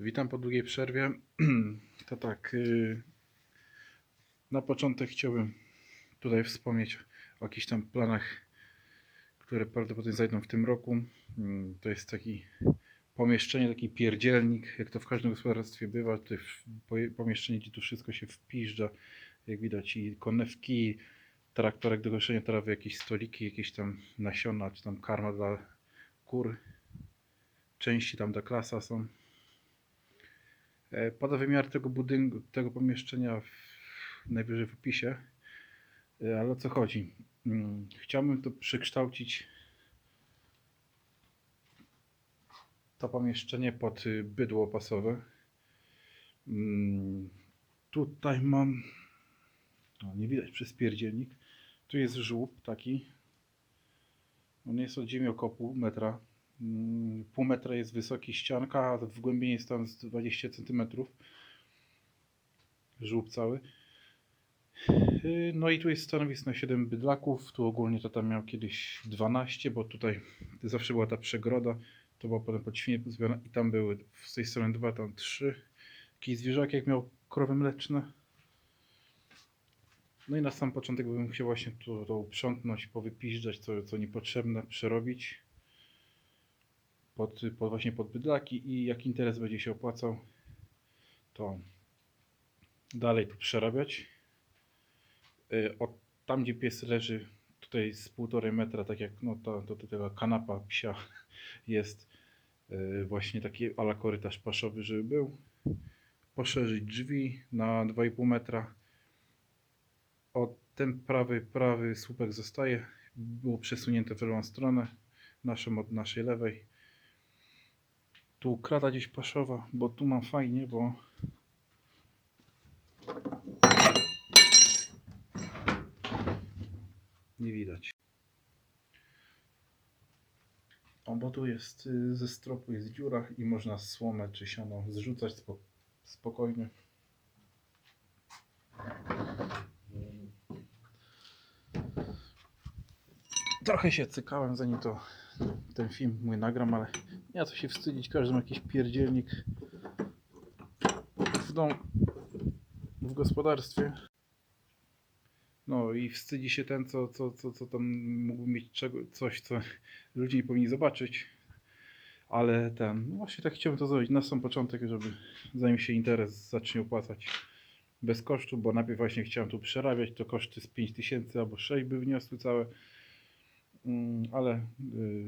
Witam po długiej przerwie. To tak, y, na początek chciałbym tutaj wspomnieć o jakichś tam planach, które prawdopodobnie zajdą w tym roku. Mm, To jest taki pomieszczenie, taki pierdzielnik, jak to w każdym gospodarstwie bywa. Poje- pomieszczenie, gdzie tu wszystko się wpiżdża. Jak widać i konewki, traktorek do koszenia trawy, jakieś stoliki, jakieś tam nasiona, czy tam karma dla kur. Części tam dla klasa są. E, Poda wymiar tego budynku, tego pomieszczenia w, najwyżej w opisie. E, Ale o co chodzi? Mm, Chciałbym to przekształcić to pomieszczenie pod y, bydło pasowe. Mm, Tutaj mam, nie widać przez pierdzielnik, tu jest żółb taki. On jest od ziemi około pół metra. Mm, Pół metra jest wysoki ścianka, a w głębinie jest tam z 20 cm. Żółb cały. Yy, No i tu jest stanowisko na 7 bydlaków. Tu ogólnie to tam miał kiedyś 12, bo tutaj zawsze była ta przegroda. To była potem pod świnie pozbawiona i tam były z tej strony dwa, tam trzy. Jakiś zwierzak jak miał krowy mleczne. No i na sam początek bym chciał właśnie to, to uprzątnąć, powypiżdżać, co, co niepotrzebne, przerobić pod, pod właśnie pod bydlaki i jak interes będzie się opłacał, to dalej tu przerabiać. Y, Od tam, gdzie pies leży, tutaj z półtorej metra, tak jak no, ta, to, to, kanapa psia jest y, właśnie taki ala korytarz paszowy, żeby był. Poszerzyć drzwi na 2,5 metra. O ten prawy, prawy słupek zostaje. Było przesunięte w lewą stronę, naszą od naszej lewej. Tu krata gdzieś paszowa, bo tu mam fajnie, bo nie widać. O, bo tu jest y, ze stropu jest dziura i można słomę czy siano zrzucać spo, spokojnie. Trochę się cykałem zanim to ten film mój nagram, ale ma co się wstydzić, każdy ma jakiś pierdzielnik w dom, w gospodarstwie. No i wstydzi się ten, co, co, co, co tam mógłby mieć czego, coś, co ludzie nie powinni zobaczyć. Ale ten, no właśnie tak chciałbym to zrobić na sam początek, żeby zanim się interes zacznie opłacać bez kosztu, bo najpierw właśnie chciałem tu przerabiać, to koszty z 5000 albo 6 by wniosły całe. Mm, ale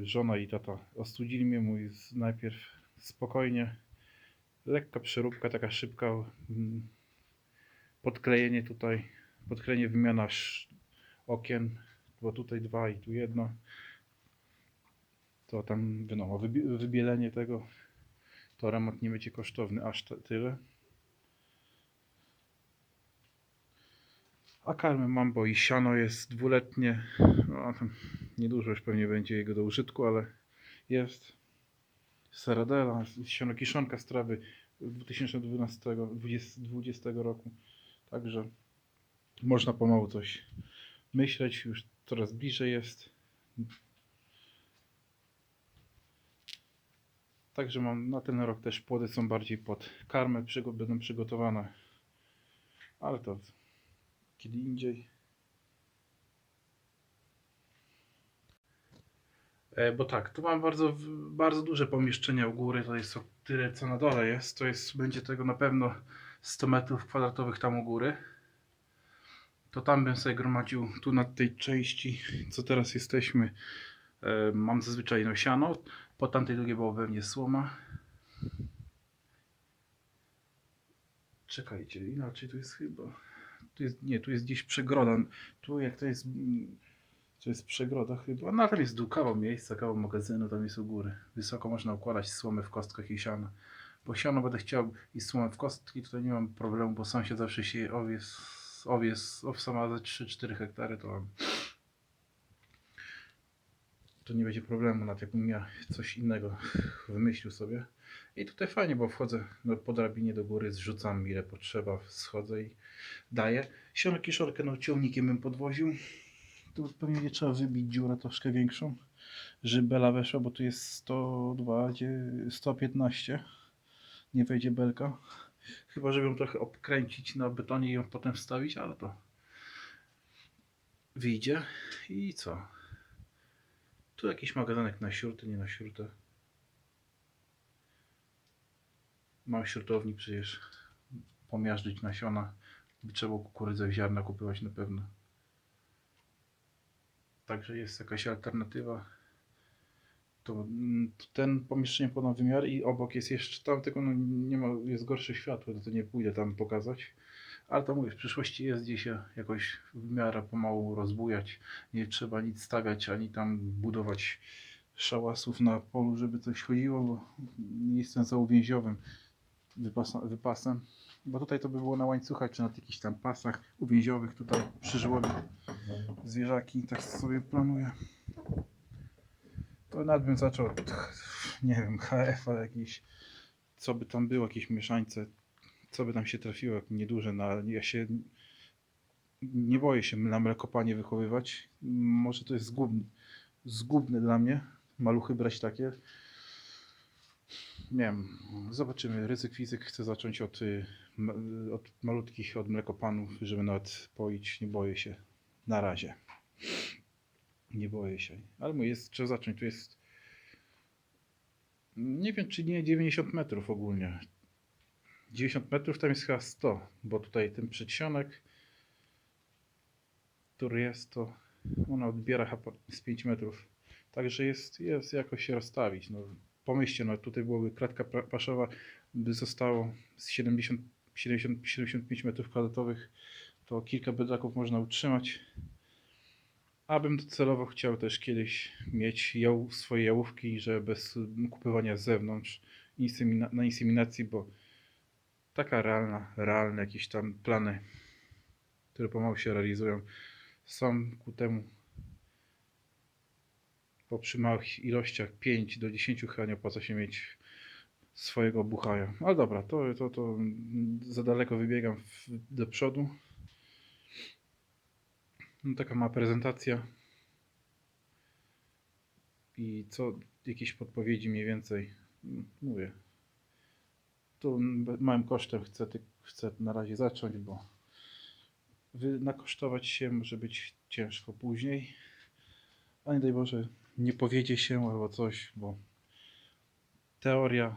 y, żona i tata ostudzili mnie, mój najpierw spokojnie, lekka przeróbka, taka szybka, mm, podklejenie tutaj, podklejenie, wymiana okien, bo tutaj dwa i tu jedno, to tam wiadomo, wybi- wybielenie tego, to remont nie będzie kosztowny aż tyle. A karmę mam, bo i siano jest dwuletnie. No, tam niedużo już pewnie będzie jego do użytku, ale jest. Saradela, kiszonka z trawy 2012 20, 20 roku. Także można pomału coś myśleć, już coraz bliżej jest. Także mam na ten rok też płody są bardziej pod karmę, przygo- będą przygotowane. Ale to kiedy indziej. Bo tak, tu mam bardzo, bardzo duże pomieszczenia u góry, to jest o tyle co na dole jest, to jest, będzie tego na pewno 100 metrów kwadratowych tam u góry. To tam bym sobie gromadził, tu na tej części, co teraz jesteśmy, e, mam zazwyczaj no siano, po tamtej drugiej było pewnie słoma. Czekajcie, inaczej tu jest chyba. Tu jest, nie, tu jest gdzieś przegroda. Tu jak to jest. To jest przegroda chyba. No a tam jest dół, kawał miejsca, kawał magazynu, tam jest u góry. Wysoko można układać słomę w kostkach i siano. Bo siano będę chciał i słomę w kostki, tutaj nie mam problemu, bo sąsiad zawsze się owies, owies, owsa ma za 3-4 hektary, to to nie będzie problemu, nawet jakbym miał coś innego wymyślił sobie. I tutaj fajnie, bo wchodzę no, po drabinie do góry, zrzucam ile potrzeba, schodzę i daję. Siono kiszorkę no, ciągnikiem bym podwoził. Tu pewnie będzie trzeba wybić dziurę troszkę większą, żeby bela weszła, bo tu jest 102, gdzie 115. nie wejdzie belka. Chyba, żeby ją trochę obkręcić na betonie i ją potem wstawić, ale to wyjdzie. I co? Tu jakiś magazynek na śrutę, nie na śrutę. Mam śrutowni przecież. Pomiażdżyć nasiona. Trzeba kukurydzę w ziarna kupować na pewno. Także jest jakaś alternatywa. To mm, ten pomieszczenie podam wymiar i obok jest jeszcze tam, tylko no nie ma, jest gorsze światło, to, to nie pójdę tam pokazać. Ale to mówię, w przyszłości jest gdzie się jakoś w miarę pomału rozbujać. Nie trzeba nic stawiać, ani tam budować szałasów na polu, żeby coś chodziło, bo nie jestem za uwięziowym wypasem. Bo tutaj to by było na łańcuchach, czy na jakichś tam pasach uwięziowych tutaj przy żłobie zwierzaki, tak sobie planuję. To nawet bym zaczął nie wiem, HF-a jakiś, co by tam było, jakieś mieszańce, co by tam się trafiło, jak nieduże, no ale ja się nie boję się na mlekopanie wychowywać. Może to jest zgubne, zgubne dla mnie, maluchy brać takie. Nie wiem, zobaczymy. Ryzyk fizyk chcę zacząć od, y, od malutkich, od mlekopanów, żeby nawet poić. Nie boję się. Na razie. Nie boję się. Ale mówię, jest, trzeba zacząć. Tu jest. Nie wiem, czy nie 90 metrów ogólnie. 90 metrów tam jest chyba 100, bo tutaj ten przedsionek, który jest, to ona odbiera z 5 metrów. Także jest, jest jakoś się rozstawić. No, pomyślcie, no tutaj byłoby kratka paszowa, by zostało z 70, 70, 75 metrów kwadratowych, to kilka bydlaków można utrzymać. Abym celowo chciał też kiedyś mieć jał, swoje jałówki, że bez kupowania z zewnątrz, insemina, na inseminacji, bo taka realna, realne jakieś tam plany, które pomału się realizują, są ku temu przy małych ilościach 5 do 10 chyba nie opłaca się mieć swojego buchaja. Ale dobra, to, to, to za daleko wybiegam w, do przodu. No, taka ma prezentacja. I co, jakieś podpowiedzi mniej więcej. Mówię. Tu małym kosztem chcę, chcę na razie zacząć, bo nakosztować się może być ciężko później. A nie daj Boże, nie powiedzie się albo coś, bo teoria,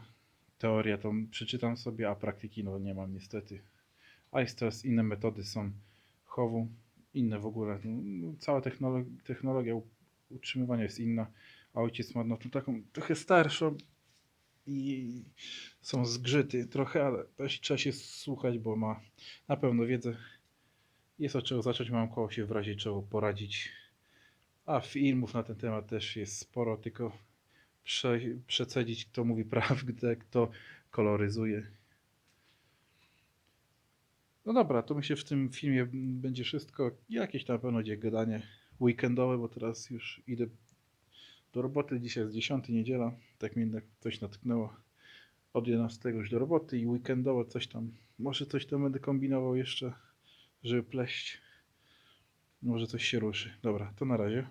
teoria to przeczytam sobie, a praktyki no nie mam niestety. A jest teraz inne metody są chowu, inne w ogóle. No, cała technologia, technologia utrzymywania jest inna, a ojciec ma no, taką trochę starszą i są zgrzyty trochę, ale też trzeba się słuchać, bo ma na pewno wiedzę. Jest od czego zacząć, mam koło się w razie czego poradzić. A filmów na ten temat też jest sporo, tylko prze, przecedzić, kto mówi prawdę, kto koloryzuje. No dobra, to myślę, że w tym filmie będzie wszystko. Jakieś na pewno będzie gadanie weekendowe, bo teraz już idę do roboty. Dzisiaj jest 10 niedziela, tak mnie coś natknęło. Od 11 już do roboty i weekendowo coś tam, może coś tam będę kombinował jeszcze, żeby pleść. Może coś się ruszy. Dobra, to na razie.